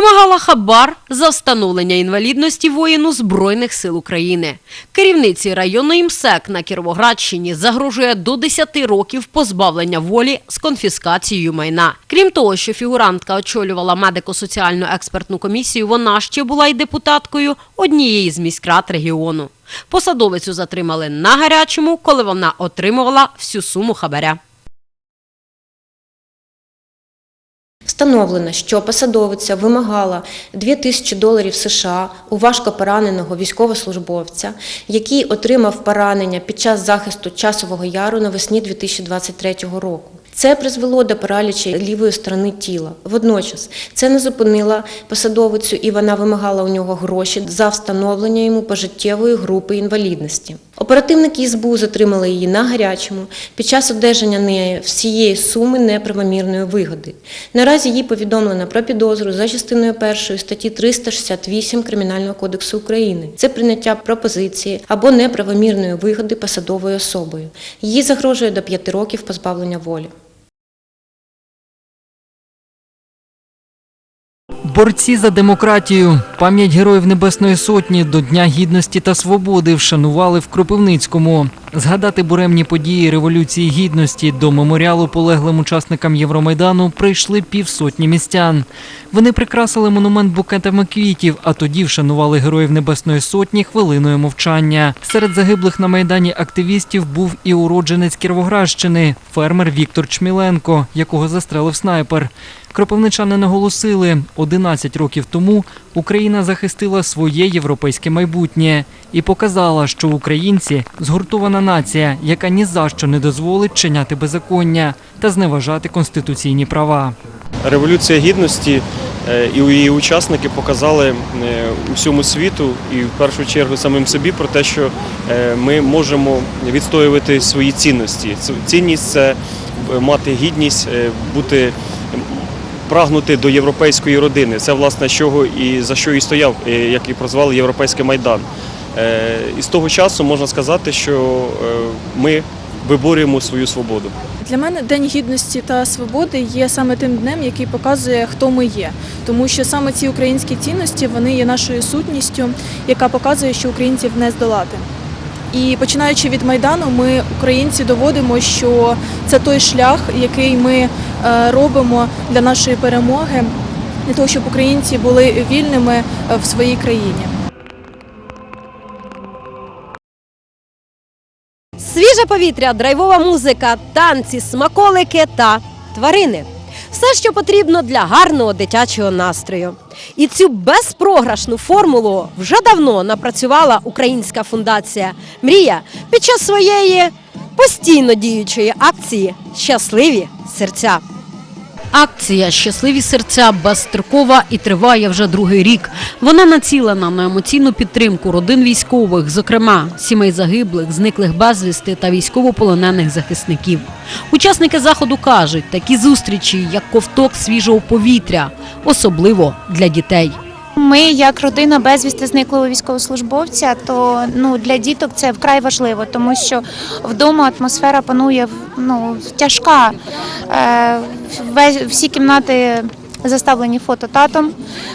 Вимагала хабар за встановлення інвалідності воїну Збройних сил України. Керівниці районної МСЕК на Кіровоградщині загрожує до 10 років позбавлення волі з конфіскацією майна. Крім того, що фігурантка очолювала медико-соціальну експертну комісію, вона ще була й депутаткою однієї з міськрад регіону. Посадовицю затримали на гарячому, коли вона отримувала всю суму хабаря. Встановлено, що посадовиця вимагала 2000 доларів США у важко пораненого військовослужбовця, який отримав поранення під час захисту часового яру навесні 2023 року. Це призвело до паралічі лівої сторони тіла. Водночас це не зупинило посадовицю, і вона вимагала у нього гроші за встановлення йому пожиттєвої групи інвалідності. Оперативники СБУ затримали її на гарячому під час одержання неї всієї суми неправомірної вигоди. Наразі їй повідомлено про підозру за частиною першої статті 368 Кримінального кодексу України. Це прийняття пропозиції або неправомірної вигоди посадовою особою. Їй загрожує до 5 років позбавлення волі. Борці за демократію, пам'ять героїв Небесної Сотні до Дня Гідності та Свободи вшанували в Кропивницькому. Згадати буремні події Революції Гідності до меморіалу полеглим учасникам Євромайдану прийшли півсотні містян. Вони прикрасили монумент букетами квітів, а тоді вшанували героїв Небесної Сотні хвилиною мовчання. Серед загиблих на майдані активістів був і уродженець Кіровоградщини, фермер Віктор Чміленко, якого застрелив снайпер. Кропивничани наголосили, 11 років тому Україна захистила своє європейське майбутнє і показала, що українці згуртована нація, яка ні за що не дозволить чиняти беззаконня та зневажати конституційні права. Революція гідності е, і її учасники показали е, усьому світу і в першу чергу самим собі про те, що е, ми можемо відстоювати свої цінності. Цінність це мати гідність, бути прагнути до європейської родини. Це власне чого і за що і стояв, як і прозвали Європейський майдан. Е, І з того часу можна сказати, що е, ми виборюємо свою свободу. Для мене День гідності та свободи є саме тим днем, який показує, хто ми є. Тому що саме ці українські цінності вони є нашою сутністю, яка показує, що українців не здолати. І починаючи від майдану, ми, українці, доводимо, що це той шлях, який ми е, робимо для нашої перемоги, для того, щоб українці були вільними в своїй країні. Свіже повітря, драйвова музика, танці, смаколики та тварини. Все, що потрібно для гарного дитячого настрою. І цю безпрограшну формулу вже давно напрацювала Українська фундація Мрія під час своєї постійно діючої акції Щасливі серця. Акція Щасливі серця безстрокова і триває вже другий рік. Вона націлена на емоційну підтримку родин військових, зокрема сімей загиблих, зниклих безвісти та військовополонених захисників. Учасники заходу кажуть, такі зустрічі, як ковток свіжого повітря, особливо для дітей. Ми, як родина безвісти зниклого військовослужбовця, то ну для діток це вкрай важливо, тому що вдома атмосфера панує ну тяжка. Е, всі кімнати заставлені фото татом.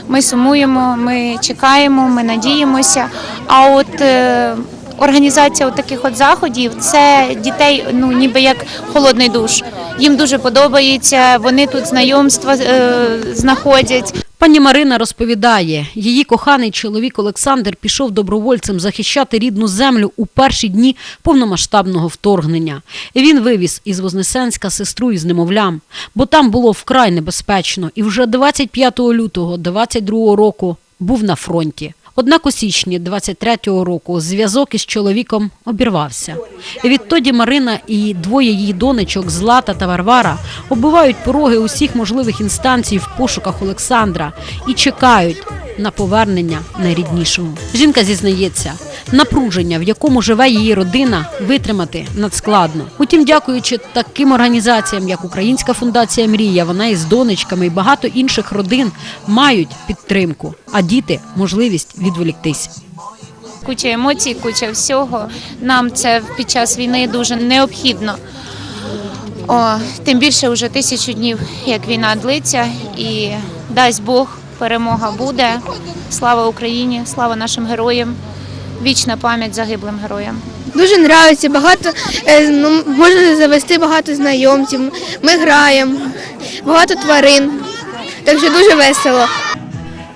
Ми сумуємо, ми чекаємо, ми надіємося. А от е, Організація таких от заходів це дітей, ну ніби як холодний душ. Їм дуже подобається. Вони тут знайомства е, знаходять. Пані Марина розповідає, її коханий чоловік Олександр пішов добровольцем захищати рідну землю у перші дні повномасштабного вторгнення. Він вивіз із Вознесенська сестру із немовлям, бо там було вкрай небезпечно. І вже 25 лютого 22 року був на фронті. Однак у січні 23-го року зв'язок із чоловіком обірвався. І відтоді Марина і двоє її донечок Злата та Варвара оббивають пороги усіх можливих інстанцій в пошуках Олександра і чекають на повернення найріднішого. Жінка зізнається, напруження, в якому живе її родина, витримати надскладно. Утім, дякуючи таким організаціям, як Українська фундація Мрія, вона із донечками і багато інших родин мають підтримку, а діти можливість відволіктись. куча емоцій, куча всього. Нам це під час війни дуже необхідно. О, тим більше вже тисячу днів, як війна длиться, і дасть Бог, перемога буде. Слава Україні, слава нашим героям. Вічна пам'ять загиблим героям. Дуже подобається, багато е, ну, можна завести багато знайомців. Ми граємо, багато тварин. Так що дуже весело.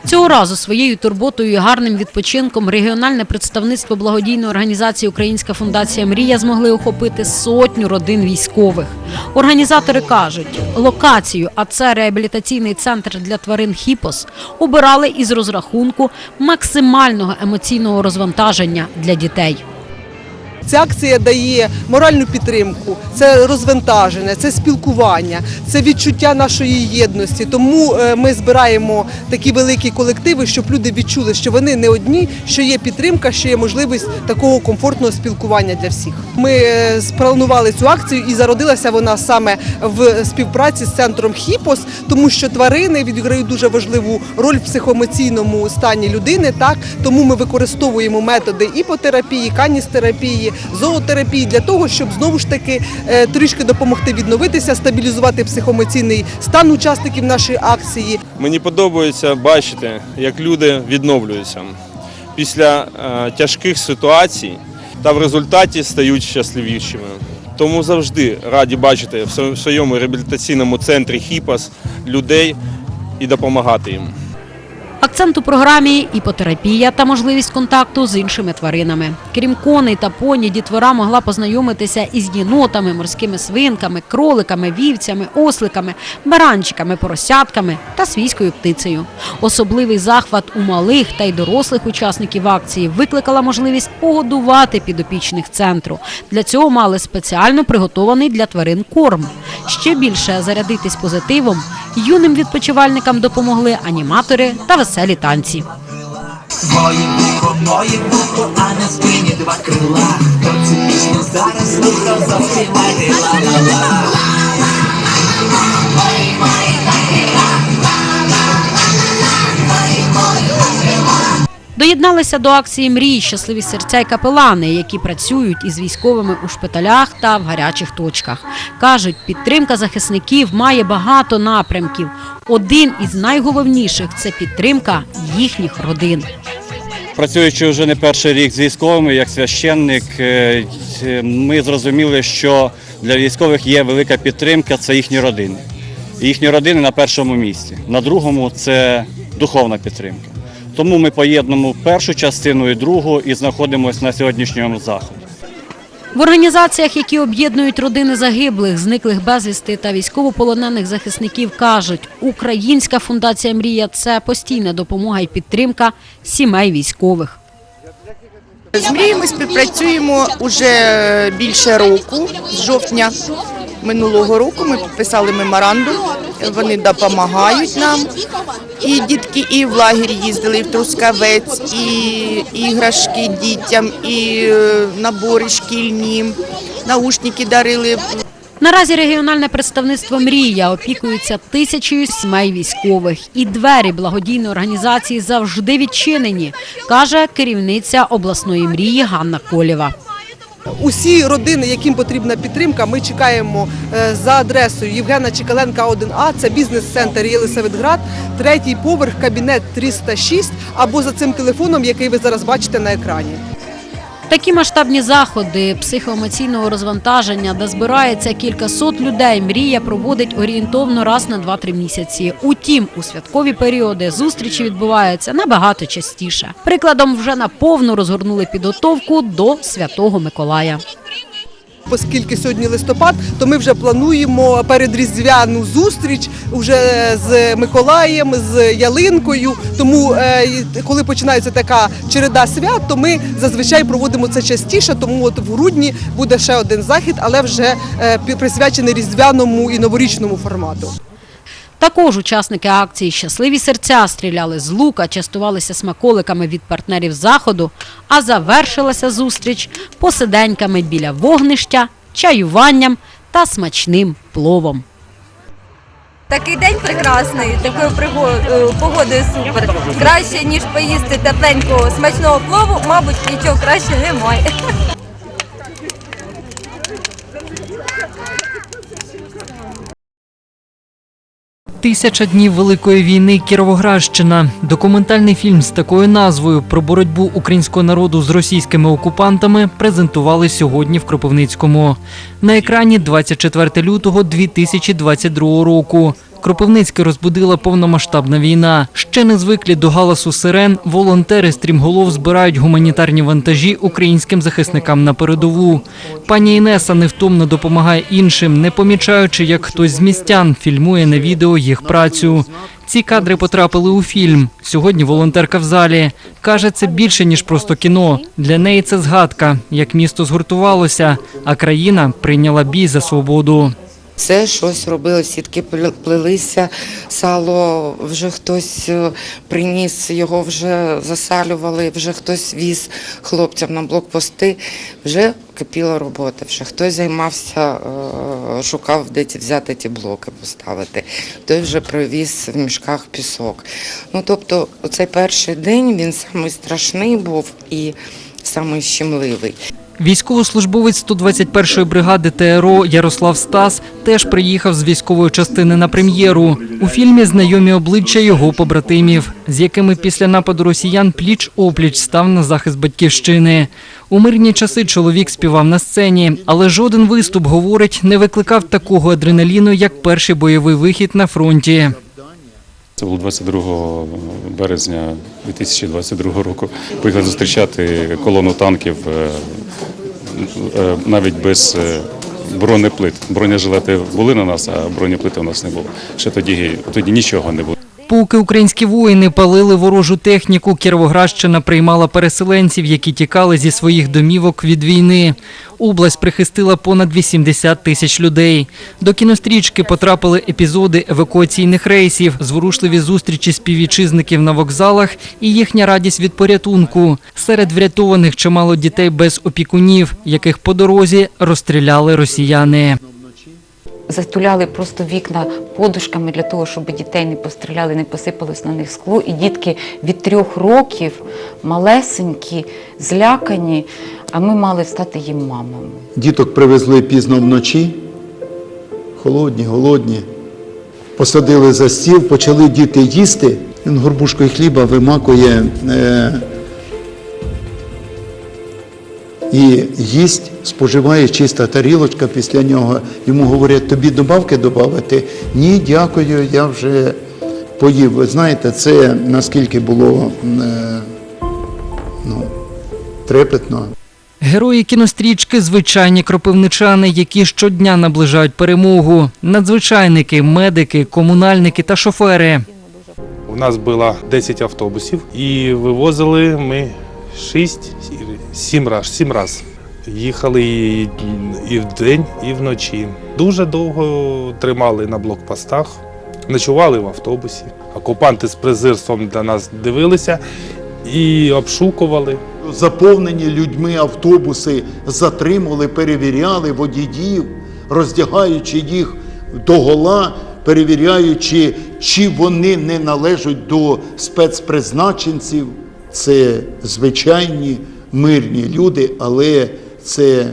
Цього разу своєю турботою і гарним відпочинком регіональне представництво благодійної організації Українська фундація Мрія змогли охопити сотню родин військових. Організатори кажуть, локацію, а це реабілітаційний центр для тварин Хіпос, обирали із розрахунку максимального емоційного розвантаження для дітей. Ця акція дає моральну підтримку, це розвантаження, це спілкування, це відчуття нашої єдності. Тому е, ми збираємо такі великі колективи, щоб люди відчули, що вони не одні, що є підтримка, що є можливість такого комфортного спілкування для всіх. Ми е, спланували цю акцію і зародилася вона саме в співпраці з центром Хіпос, тому що тварини відіграють дуже важливу роль в психоемоційному стані людини. Так тому ми використовуємо методи іпотерапії, каністерапії, зоотерапії для того, щоб знову ж таки е, трішки допомогти відновитися, стабілізувати психоемоційний стан учасників нашої акції. Мені подобається бачити, як люди відновлюються після е, тяжких ситуацій та в результаті стають щасливішими. Тому завжди раді бачити в своєму- реабілітаційному центрі ХІПАС людей і допомагати їм. Акцент у програмі іпотерапія та можливість контакту з іншими тваринами. Крім коней та поні, дітвора могла познайомитися із єнотами, морськими свинками, кроликами, вівцями, осликами, баранчиками, поросятками та свійською птицею. Особливий захват у малих та й дорослих учасників акції викликала можливість погодувати підопічних центру. Для цього мали спеціально приготований для тварин корм. Ще більше зарядитись позитивом юним відпочивальникам допомогли аніматори та веселі танці. Мої вухо, а на спині два крила. Хто цю пісню зараз слухав, заспівайте ла-ла-ла. Доєдналися до акції мрій щасливі серця й капелани, які працюють із військовими у шпиталях та в гарячих точках. кажуть, підтримка захисників має багато напрямків. Один із найголовніших це підтримка їхніх родин. Працюючи вже не перший рік з військовими, як священник, е, ми зрозуміли, що для військових є велика підтримка це їхні родини. Їхні родини на першому місці. На другому це духовна підтримка. Тому ми поєднуємо першу частину і другу і знаходимося на сьогоднішньому заході. В організаціях, які об'єднують родини загиблих, зниклих безвісти та військовополонених захисників, кажуть, Українська фундація Мрія це постійна допомога і підтримка сімей військових. З мрією ми співпрацюємо уже більше року, з жовтня минулого року. Ми підписали меморандум. Вони допомагають нам. І дітки і в лагері їздили, і в Трускавець, і іграшки дітям, і е, набори шкільні, наушники дарили. Наразі регіональне представництво Мрія опікується тисячею сімей військових, і двері благодійної організації завжди відчинені, каже керівниця обласної мрії Ганна Колєва. Усі родини, яким потрібна підтримка, ми чекаємо е, за адресою Євгена Чекаленка 1А. Це бізнес-центр Єлисаветград, третій поверх, кабінет 306, або за цим телефоном, який ви зараз бачите на екрані. Такі масштабні заходи психоемоційного розвантаження, де збирається кількасот людей, мрія проводить орієнтовно раз на 2-3 місяці. Утім, у святкові періоди зустрічі відбуваються набагато частіше. Прикладом вже наповну розгорнули підготовку до Святого Миколая. Оскільки сьогодні листопад, то ми вже плануємо передріздвяну зустріч вже з Миколаєм, з ялинкою. Тому е, коли починається така череда свят, то ми зазвичай проводимо це частіше. Тому от в грудні буде ще один захід, але вже е, присвячений різдвяному і новорічному формату. Також учасники акції Щасливі серця стріляли з лука, частувалися смаколиками від партнерів заходу, а завершилася зустріч посиденьками біля вогнища, чаюванням та смачним пловом. Такий день прекрасний, такою е, погодою супер. Краще, ніж поїсти тепленького смачного плову, мабуть, нічого краще немає. Тисяча днів Великої війни Кіровоградщина. Документальний фільм з такою назвою про боротьбу українського народу з російськими окупантами презентували сьогодні в Кропивницькому. На екрані 24 лютого 2022 року. Кропивницьке розбудила повномасштабна війна. Ще не звиклі до галасу сирен. Волонтери стрімголов збирають гуманітарні вантажі українським захисникам на передову. Пані Інеса невтомно допомагає іншим, не помічаючи, як хтось з містян фільмує на відео їх працю. Ці кадри потрапили у фільм. Сьогодні волонтерка в залі каже, це більше ніж просто кіно. Для неї це згадка, як місто згуртувалося, а країна прийняла бій за свободу. Це щось робили, сітки пле- плелися, сало вже хтось е, приніс, його вже засалювали, вже хтось віз хлопцям на блокпости. Вже кипіла робота, вже хтось займався, е, шукав, де ті взяти ті блоки поставити. Той вже привіз в мішках пісок. Ну тобто, цей перший день він самий страшний був і самий щемливий. Військовослужбовець 121-ї бригади ТРО Ярослав Стас теж приїхав з військової частини на прем'єру. У фільмі знайомі обличчя його побратимів, з якими після нападу росіян пліч опліч став на захист батьківщини. У мирні часи чоловік співав на сцені, але жоден виступ, говорить, не викликав такого адреналіну, як перший бойовий вихід на фронті. Це було 22 березня 2022 року. Поїхали зустрічати колону танків е, е, навіть без е, бронеплит. Бронежилети були на нас, а бронеплити у нас не було. Ще тоді, тоді нічого не було. Поки українські воїни палили ворожу техніку, Кіровоградщина приймала переселенців, які тікали зі своїх домівок від війни. Область прихистила понад 80 тисяч людей. До кінострічки потрапили епізоди евакуаційних рейсів, зворушливі зустрічі співвітчизників на вокзалах і їхня радість від порятунку. Серед врятованих чимало дітей без опікунів, яких по дорозі розстріляли росіяни. Затуляли просто вікна подушками для того, щоб дітей не постріляли, не посипалось на них скло. І дітки від трьох років малесенькі, злякані, а ми мали стати їм мамами. Діток привезли пізно вночі, холодні, голодні. Посадили за стіл, почали діти їсти. Він горбушкою хліба вимакує е, і їсть, споживає чиста тарілочка після нього. Йому говорять, тобі добавки додати? Ні, дякую, я вже поїв. Ви знаєте, це наскільки було е, ну, трепетно. Герої кінострічки звичайні кропивничани, які щодня наближають перемогу. Надзвичайники, медики, комунальники та шофери. У нас було 10 автобусів і вивозили ми 6, 7 раз, 7 раз. Їхали і, і вдень, і вночі. Дуже довго тримали на блокпостах, ночували в автобусі. Окупанти з презирством на нас дивилися і обшукували. Заповнені людьми автобуси затримували, перевіряли водіїв, роздягаючи їх догола, перевіряючи, чи вони не належать до спецпризначенців. Це звичайні мирні люди, але це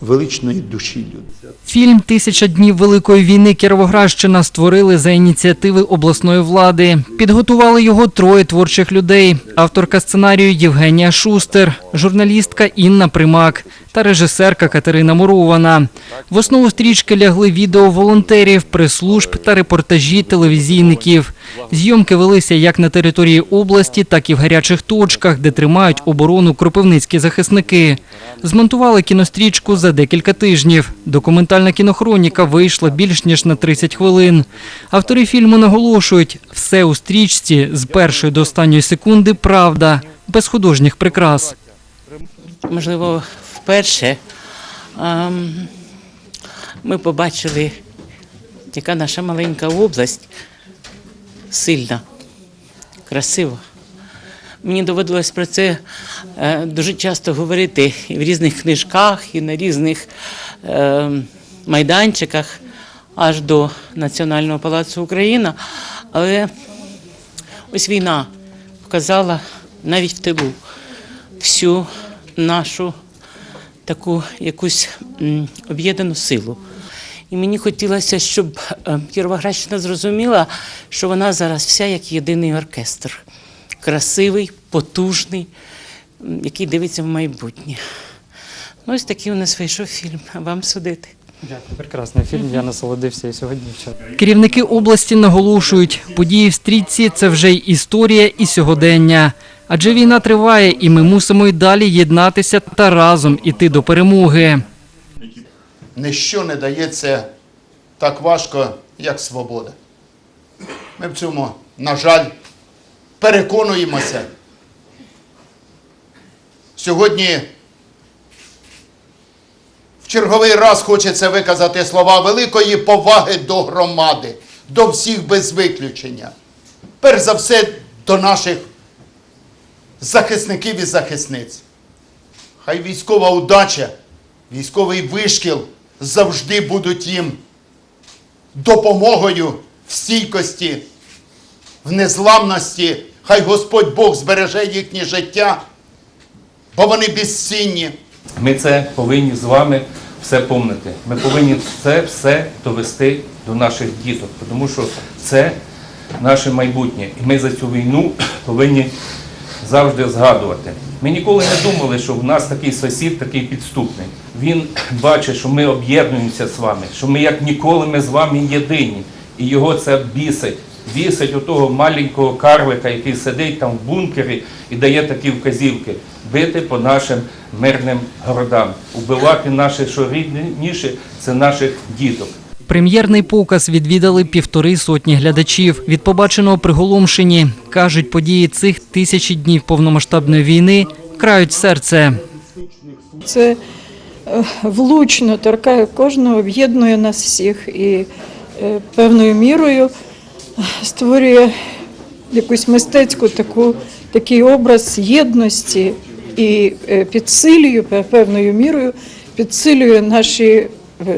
величної душі люди. Фільм Тисяча днів Великої війни Кіровоградщина створили за ініціативи обласної влади. Підготували його троє творчих людей: авторка сценарію Євгенія Шустер, журналістка Інна Примак та режисерка Катерина Мурована. В основу стрічки лягли відео волонтерів, прес-служб та репортажі телевізійників. Зйомки велися як на території області, так і в гарячих точках, де тримають оборону кропивницькі захисники. Змонтували кінострічку за декілька тижнів. Документальна кінохроніка вийшла більш ніж на 30 хвилин. Автори фільму наголошують, все у стрічці з першої до останньої секунди правда, без художніх прикрас. можливо, вперше ем, ми побачили, яка наша маленька область сильна, красива. Мені доводилось про це е, дуже часто говорити і в різних книжках, і на різних е, майданчиках, аж до Національного палацу Україна. Але ось війна показала навіть в тилу всю нашу таку якусь об'єднану силу. І мені хотілося, щоб е, Кіровоградщина зрозуміла, що вона зараз вся як єдиний оркестр. Красивий, потужний, який дивиться в майбутнє. Ну, ось такий у нас вийшов фільм. А вам судити. Дякую, прекрасний фільм. Я насолодився і сьогодні. Керівники області наголошують, події в стрічці це вже й історія і сьогодення. Адже війна триває, і ми мусимо й далі єднатися та разом іти до перемоги. Ніщо не дається так важко, як свобода. Ми в цьому, на жаль, переконуємося. Сьогодні в черговий раз хочеться виказати слова великої поваги до громади, до всіх без виключення. Перш за все, до наших захисників і захисниць. Хай військова удача, військовий вишкіл завжди будуть їм допомогою в стійкості, в незламності. Хай Господь Бог збереже їхнє життя, бо вони безцінні. Ми це повинні з вами все помнити. Ми повинні це все довести до наших діток, тому що це наше майбутнє. І ми за цю війну повинні завжди згадувати. Ми ніколи не думали, що в нас такий сусід, такий підступний. Він бачить, що ми об'єднуємося з вами, що ми як ніколи ми з вами єдині. І його це бісить. Бісить отого маленького карлика, який сидить там в бункері і дає такі вказівки. Бити по нашим мирним городам, убивати наші, що рідніше, це наших діток. Прем'єрний показ відвідали півтори сотні глядачів. Від побаченого приголомшені кажуть, події цих тисячі днів повномасштабної війни крають серце. Це е, влучно торкає кожного, об'єднує нас всіх і е, певною мірою створює якусь мистецьку таку, такий образ єдності і е, підсилює певною мірою, підсилює наші е,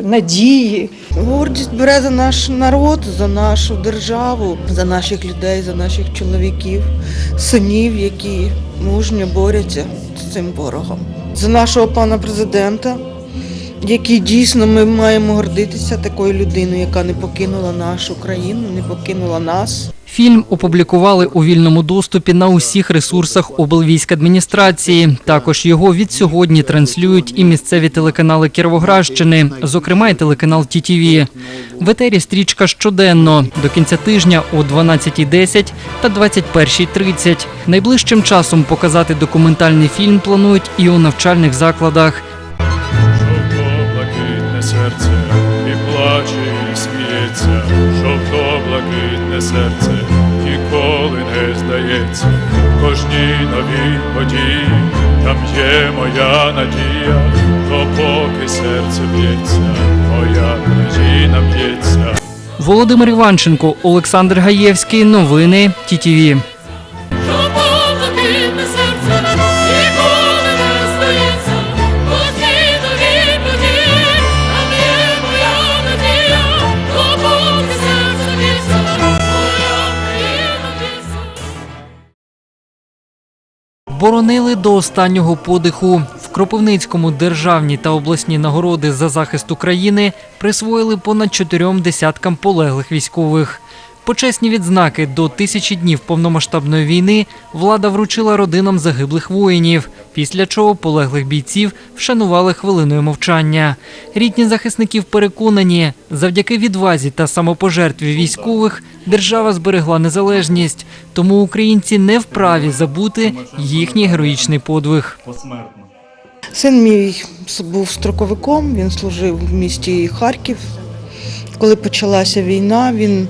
надії. Гордість бере за наш народ, за нашу державу, за наших людей, за наших чоловіків, синів, які мужньо борються з цим ворогом. За нашого пана президента, який дійсно ми маємо гордитися такою людиною, яка не покинула нашу країну, не покинула нас. Фільм опублікували у вільному доступі на усіх ресурсах облвійськадміністрації. Також його від сьогодні транслюють і місцеві телеканали Кіровоградщини, зокрема й телеканал ТІТІВІ. В етері стрічка щоденно до кінця тижня о 12.10 та 21.30. Найближчим часом показати документальний фільм планують і у навчальних закладах. Плаче, і сміється, жовто-блакитне серце ніколи не здається. В Кожній новій події там є моя надія, допоки серце б'ється, моя країна б'ється. Володимир Іванченко, Олександр Гаєвський. Новини ТІТІВІ. Боронили до останнього подиху. В Кропивницькому державні та обласні нагороди за захист України присвоїли понад чотирьом десяткам полеглих військових. Почесні відзнаки до тисячі днів повномасштабної війни влада вручила родинам загиблих воїнів, після чого полеглих бійців вшанували хвилиною мовчання. Рідні захисників переконані, завдяки відвазі та самопожертві військових держава зберегла незалежність, тому українці не вправі забути їхній героїчний подвиг. Син мій був строковиком, він служив в місті Харків. Коли почалася війна, він,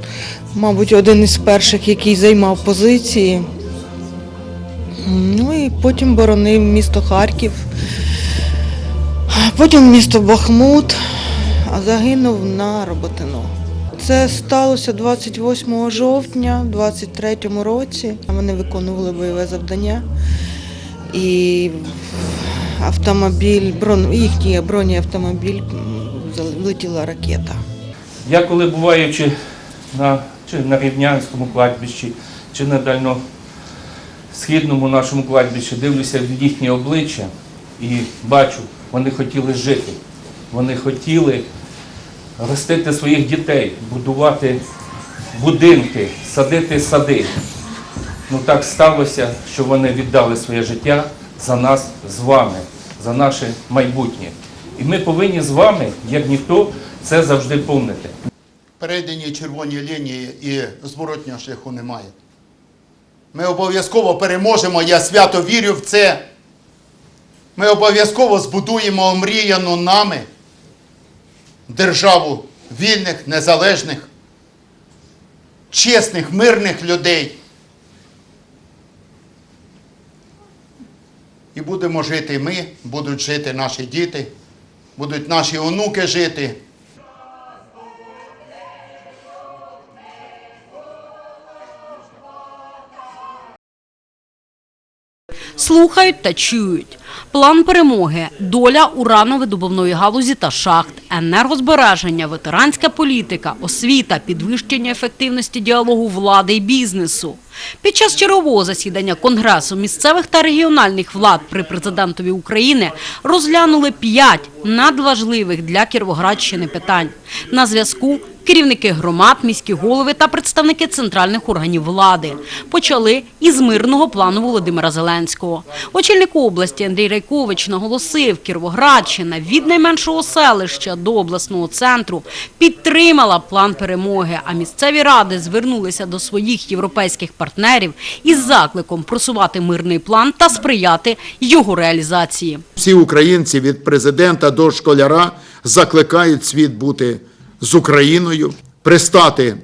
мабуть, один із перших, який займав позиції. Ну і потім боронив місто Харків, потім місто Бахмут, а загинув на Роботино. Це сталося 28 жовтня 23-му році. Вони виконували бойове завдання. І автомобіль, брон, їхній бронеавтомобіль влетіла ракета. Я коли буваючи на, чи на Рівнянському кладбищі, чи на дальносхідному нашому кладбищі, дивлюся в їхнє обличчя і бачу, вони хотіли жити. Вони хотіли ростити своїх дітей, будувати будинки, садити сади. Ну так сталося, що вони віддали своє життя за нас з вами, за наше майбутнє. І ми повинні з вами, як ніхто, це завжди помнити. Перейдені червоні лінії і зворотнього шляху немає. Ми обов'язково переможемо, я свято вірю в це. Ми обов'язково збудуємо омріяну нами державу вільних, незалежних, чесних, мирних людей. І будемо жити ми, будуть жити наші діти, будуть наші онуки жити. Слухають та чують. План перемоги, доля урановидобувної галузі та шахт, енергозбереження, ветеранська політика, освіта, підвищення ефективності діалогу влади і бізнесу. Під час чергового засідання Конгресу місцевих та регіональних влад при президентові України розглянули п'ять надважливих для Кіровоградщини питань. На зв'язку керівники громад, міські голови та представники центральних органів влади. Почали із мирного плану Володимира Зеленського. Очільник області Андрій Райкович наголосив, Кіровоградщина від найменшого селища до обласного центру підтримала план перемоги, а місцеві ради звернулися до своїх європейських партнерів із закликом просувати мирний план та сприяти його реалізації. Всі українці від президента до школяра закликають світ бути з Україною, пристати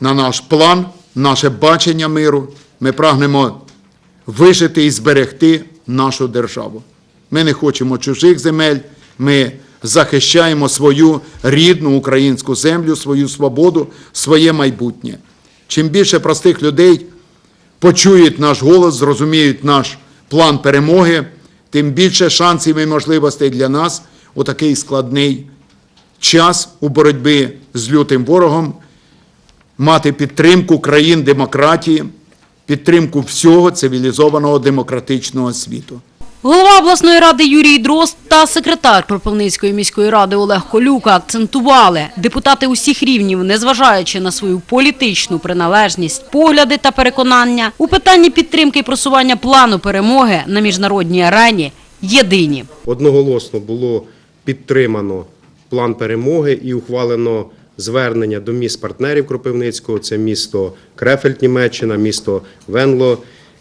на наш план, наше бачення миру. Ми прагнемо вижити і зберегти нашу державу. Ми не хочемо чужих земель, ми захищаємо свою рідну українську землю, свою свободу, своє майбутнє. Чим більше простих людей почують наш голос, зрозуміють наш план перемоги, тим більше шансів і можливостей для нас у такий складний час у боротьбі з лютим ворогом мати підтримку країн демократії, підтримку всього цивілізованого демократичного світу. Голова обласної ради Юрій Дрозд та секретар Кропивницької міської ради Олег Колюка акцентували, депутати усіх рівнів, незважаючи на свою політичну приналежність, погляди та переконання, у питанні підтримки і просування плану перемоги на міжнародній арені єдині. Одноголосно було підтримано план перемоги і ухвалено звернення до міст партнерів Кропивницького. Це місто Крефельд, Німеччина, місто Венло,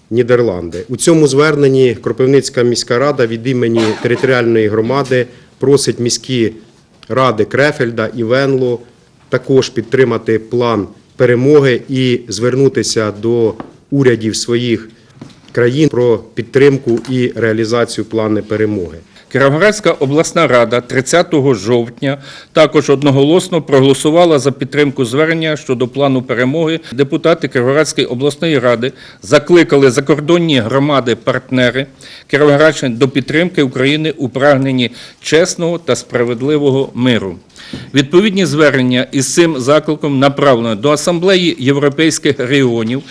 Нідерланди. У цьому зверненні Кропивницька міська рада від імені територіальної громади просить міські ради Крефельда і Венло також підтримати план перемоги і звернутися до урядів своїх країн про підтримку і реалізацію плану перемоги. Кіровоградська обласна рада 30 жовтня також одноголосно проголосувала за підтримку звернення щодо плану перемоги. Депутати Кіровоградської обласної ради закликали закордонні громади-партнери Кіровоградщини до підтримки України у прагненні чесного та справедливого миру. Відповідні звернення із цим закликом направлено до Асамблеї європейських регіонів,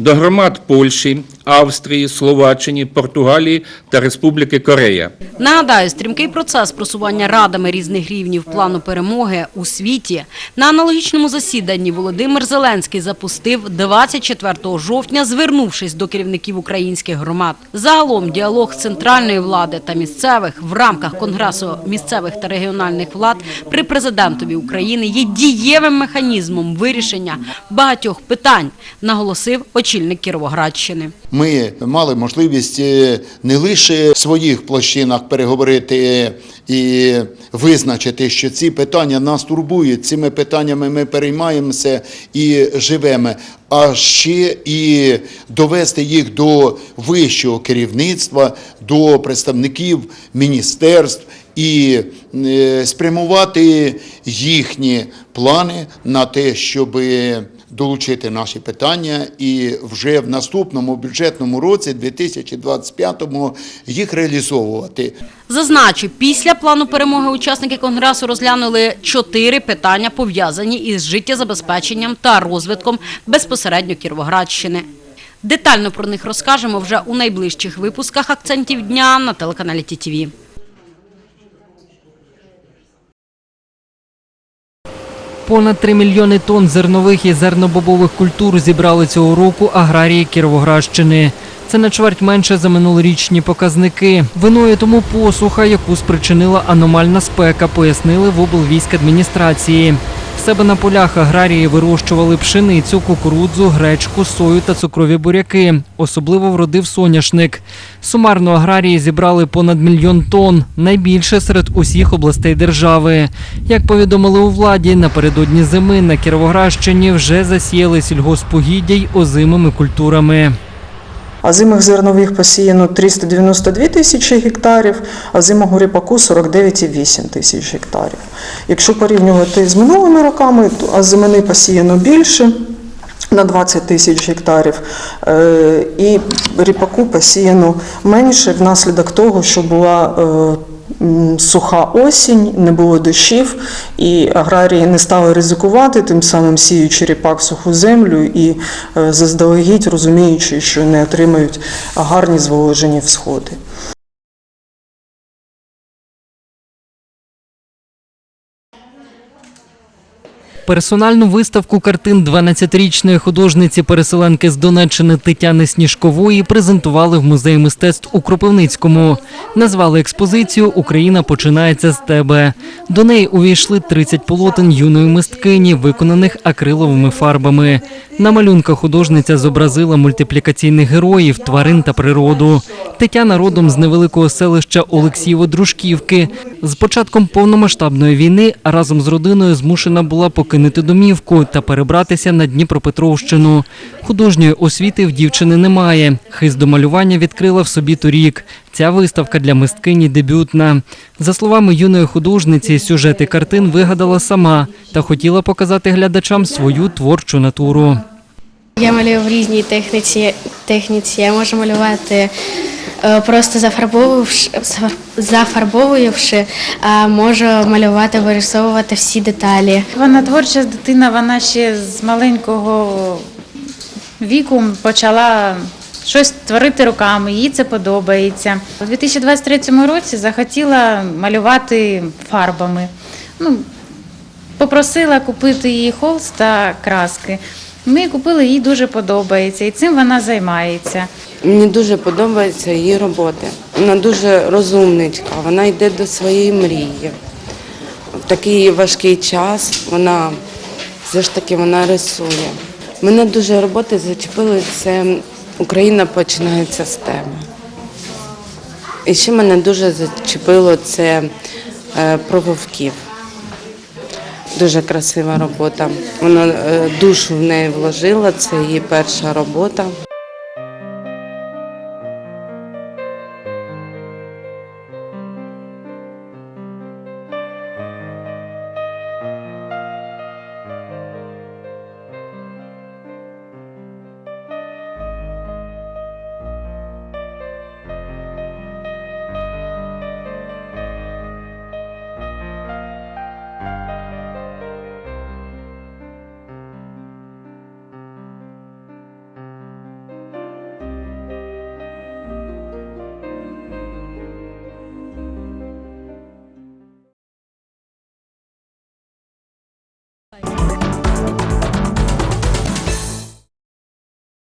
до громад Польщі, Австрії, Словаччини, Португалії та Республіки Корея. Нагадаю, стрімкий процес просування радами різних рівнів плану перемоги у світі на аналогічному засіданні Володимир Зеленський запустив 24 жовтня, звернувшись до керівників українських громад. Загалом діалог центральної влади та місцевих в рамках Конгресу місцевих та регіональних влад при президентові України є дієвим механізмом вирішення багатьох питань, наголосив очільник Кіровоградщини. Ми мали можливість е, не лише в своїх площинах переговорити е, і визначити, що ці питання нас турбують, цими питаннями ми переймаємося і живемо, а ще і довести їх до вищого керівництва, до представників міністерств і е, спрямувати їхні плани на те, щоби долучити наші питання і вже в наступному бюджетному році, 2025-му, їх реалізовувати. Зазначу, після плану перемоги учасники конгресу розглянули чотири питання, пов'язані із життєзабезпеченням та розвитком безпосередньо Кіровоградщини. Детально про них розкажемо вже у найближчих випусках акцентів дня на телеканалі ТІТІВІ. Понад 3 мільйони тонн зернових і зернобобових культур зібрали цього року аграрії Кіровоградщини. Це на чверть менше за минулорічні показники. Виною тому посуха, яку спричинила аномальна спека, пояснили в облвійськадміністрації. В себе на полях аграрії вирощували пшеницю, кукурудзу, гречку, сою та цукрові буряки. Особливо вродив соняшник. Сумарно аграрії зібрали понад мільйон тонн, найбільше серед усіх областей держави. Як повідомили у владі, напередодні зими на Кіровоградщині вже засіяли сільгоспугіддя й озимими культурами. Озимих зернових посіяно 392 тисячі гектарів, озимого ріпаку 49,8 тисяч гектарів. Якщо порівнювати з минулими роками, то озимини посіяно більше на 20 тисяч гектарів, е, і ріпаку посіяно менше внаслідок того, що була е, суха осінь, не було дощів, і аграрії не стали ризикувати, тим самим сіючи ріпак суху землю і е, заздалегідь розуміючи, що не отримають гарні зволожені всходи. Персональну виставку картин 12-річної художниці-переселенки з Донеччини Тетяни Сніжкової презентували в музеї мистецтв у Кропивницькому. Назвали експозицію Україна починається з тебе. До неї увійшли 30 полотен юної мисткині, виконаних акриловими фарбами. На малюнках художниця зобразила мультиплікаційних героїв, тварин та природу. Тетяна родом з невеликого селища Олексієво-Дружківки. З початком повномасштабної війни разом з родиною змушена була покинути домівку та перебратися на Дніпропетровщину. Художньої освіти в дівчини немає. Хист до малювання відкрила в собі торік. Ця виставка для мисткині дебютна. За словами юної художниці, сюжети картин вигадала сама та хотіла показати глядачам свою творчу натуру. Я малюю в різній техніці. техніці. Я можу малювати просто зафарбовувавши, зафарбовуючи, а можу малювати, вирисовувати всі деталі. Вона творча дитина, вона ще з маленького віку почала щось творити руками, їй це подобається. У 2023 році захотіла малювати фарбами. Ну, попросила купити їй холст та краски. Ми купили, їй дуже подобається, і цим вона займається. Мені дуже подобається її роботи. Вона дуже розумничка, вона йде до своєї мрії. В такий важкий час вона все ж таки вона рисує. Мене дуже роботи зачепили це Україна починається з тебе. І ще мене дуже зачепило це е, про вовків. Дуже красива робота. Вона е, душу в неї вложила, це її перша робота.